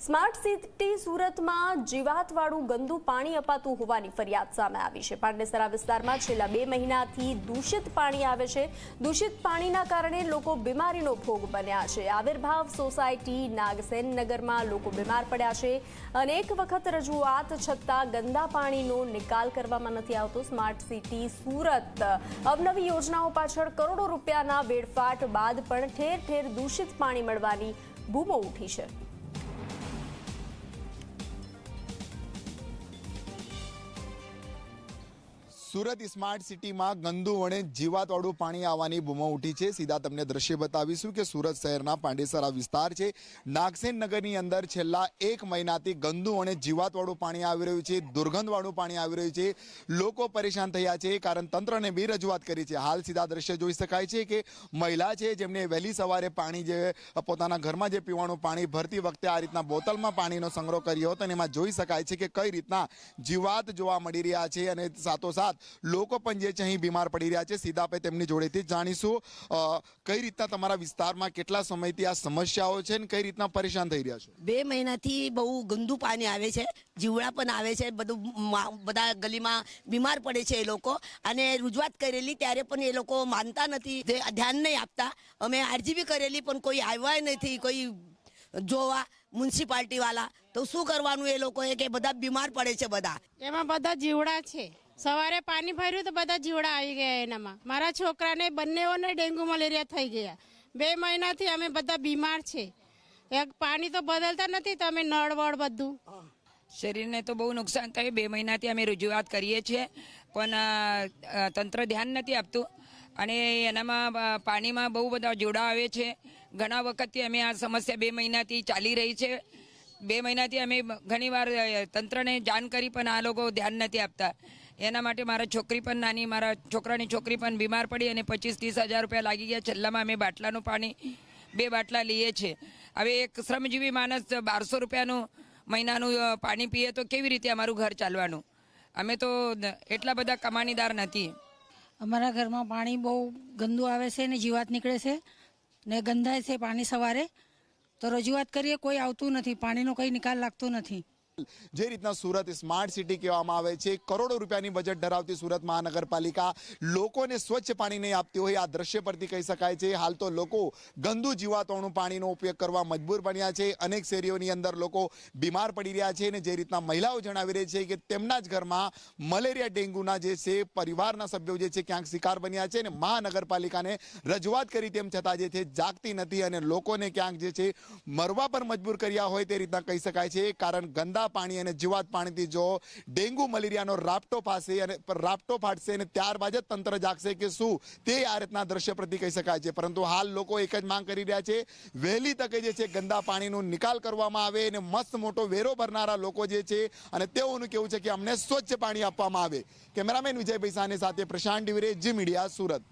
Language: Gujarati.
સ્માર્ટ સિટી સુરતમાં જીવાતવાળું ગંદુ પાણી અપાતું હોવાની ફરિયાદ સામે આવી છે. પાંડેસરા વિસ્તારમાં છેલ્લા બે મહિનાથી દૂષિત પાણી આવે છે. દૂષિત પાણીના કારણે લોકો બીમારીનો ભોગ બન્યા છે. આવિર્ભાવ સોસાયટી નાગસેન નગરમાં લોકો બીમાર પડ્યા છે. અનેક વખત રજૂઆત છતાં ગંદા પાણીનો નિકાલ કરવામાં નથી આવતો. સ્માર્ટ સિટી સુરત અવનવી યોજનાઓ પાછળ કરોડો રૂપિયાના વેડફાટ બાદ પણ ઠેર ઠેર દૂષિત પાણી મળવાની બૂમો ઉઠી છે. સુરત સ્માર્ટ સિટીમાં ગંદુ વણે જીવાતવાળું પાણી આવવાની બૂમો ઉઠી છે. સીધા તમને દ્રશ્ય બતાવીશું કે સુરત શહેરના પાંડેસરા વિસ્તાર છે. નાગસેન નગરની અંદર છેલ્લા એક મહિનાથી ગંદુ વણે જીવાતવાળું પાણી આવી રહ્યું છે, દુર્ગંધવાળું પાણી આવી રહ્યું છે. લોકો પરેશાન થયા છે, કારણ તંત્રને બી રજૂઆત કરી છે. હાલ સીધા દ્રશ્ય જોઈ શકાય છે કે મહિલા છે, જેમને વહેલી સવારે પાણી જે, પોતાના ઘરમાં જે પીવાનું પાણી ભરતી વખતે આ રીતના બોટલમાં પાણીનો સંગ્રહ કર્યો હતો અને એમાં જોઈ શકાય છે કે કઈ રીતના જીવાત જોવા મળી રહ્યા છે અને સાથોસાથ લોકો પણ જે છે અહીં બીમાર પડી રહ્યા છે સીધા આપણે તેમની જોડેથી જાણીશું કઈ રીતના તમારા વિસ્તારમાં કેટલા સમયથી આ સમસ્યાઓ છે ને કઈ રીતના પરેશાન થઈ રહ્યા છો? બે મહિનાથી બહુ ગંદુ પાણી આવે છે જીવડા પણ આવે છે બધું બધા ગલીમાં બીમાર પડે છે એ લોકો. અને રજૂઆત કરેલી ત્યારે પણ એ લોકો માનતા નથી ધ્યાન નહીં આપતા. અમે અરજી બી કરેલી પણ કોઈ આવ્યા નથી કોઈ જોવા મ્યુનિસિપાલિટી વાળા તો શું કરવાનું એ લોકોએ કે બધા બીમાર પડે છે બધા. એમાં બધા જીવડા છે. સવારે પાણી ભર્યું તો બધા જીવડા આવી ગયા એનામાં. મારા છોકરાને બંનેઓને ડેન્ગ્યુ મલેરિયા થઈ ગયા. બે મહિનાથી અમે બધા બીમાર છે. એક પાણી તો બદલતા નથી તમે નળ વળ બધું. શરીરને તો બહુ નુકસાન થયું. બે મહિનાથી અમે રજૂઆત કરીએ છીએ, પણ તંત્ર ધ્યાન નથી આપતું. અને એનામાં પાણીમાં બહુ બધા જોડા આવે છે. ઘણા વખતથી અમે આ સમસ્યા બે મહિનાથી ચાલી રહી છે. બે મહિનાથી અમે ઘણીવાર તંત્રને જાણ કરી, પણ આ લોકો ધ્યાન નથી આપતા. એના માટે મારા છોકરી પણ નાની, મારા છોકરાની છોકરી પણ બીમાર પડી અને પચીસ ત્રીસ હજાર રૂપિયા લાગી ગયા. છેલ્લામાં અમે બાટલાનું પાણી, બે બાટલા લઈએ છીએ. હવે એક શ્રમજીવી માણસ બારસો રૂપિયાનું મહિનાનું પાણી પીએ તો કેવી રીતે અમારું ઘર ચાલવાનું? અમે તો એટલા બધા કમાણીદાર નથી. અમારા ઘરમાં પાણી બહુ ગંદુ આવે છે ને જીવાત નીકળે છે ને ગંધાય છે પાણી સવારે. તો રજૂઆત કરીએ, કોઈ આવતું નથી. પાણીનો કંઈ નિકાલ લાગતો નથી. જે રીતના સુરત સ્માર્ટ સિટી કહેવામાં આવે છે, કરોડો રૂપિયાની બજેટ ધરાવતી સુરત મહાનગરપાલિકા લોકોને સ્વચ્છ પાણી નહીં આપતી હોય, આ દ્રશ્ય પરથી કહી શકાય છે. હાલ તો લોકો ગંદુ જીવાતોનું પાણીનો ઉપયોગ કરવા મજબૂર બન્યા છે. અનેક શેરીઓની અંદર લોકો બીમાર પડી રહ્યા છે અને જે રીતના મહિલાઓ જણાવી રહી છે કે તેમના જ ઘરમાં મલેરિયા ડેન્ગ્યુના જે છે, પરિવારના સભ્યો જે છે ક્યાંક શિકાર બન્યા છે અને મહાનગરપાલિકાને રજૂઆત કરી તેમ છતાં જે છે જાગતી નથી અને લોકોને ક્યાંક જે છે મરવા પર મજબૂર કર્યા હોય તે રીતના કહી શકાય છે. કારણ ગંદા પાણી અને જીવાત પાણીથી જો ડેન્ગ્યુ મલેરિયાનો રાપટો ફાશે અને રાપટો ફાટશે અને ત્યારબાદ જ તંત્ર જાગશે કે શું, તે આ રીતના દ્રશ્ય પ્રતિ કહી શકાય છે. પરંતુ હાલ લોકો એક જ માંગ કરી રહ્યા છે, વહેલી તકે જે છે ગંદા પાણીનો નિકાલ કરવામાં આવે અને મસ્ત મોટો વેરો ભરનારા લોકો જે છે અને તેઓનું કેવું છે કે અમને સ્વચ્છ પાણી આપવામાં આવે. કેમેરામેન વિજય સાને સાથે પ્રશાંત ડિવરે, જી મીડિયા, સુરત.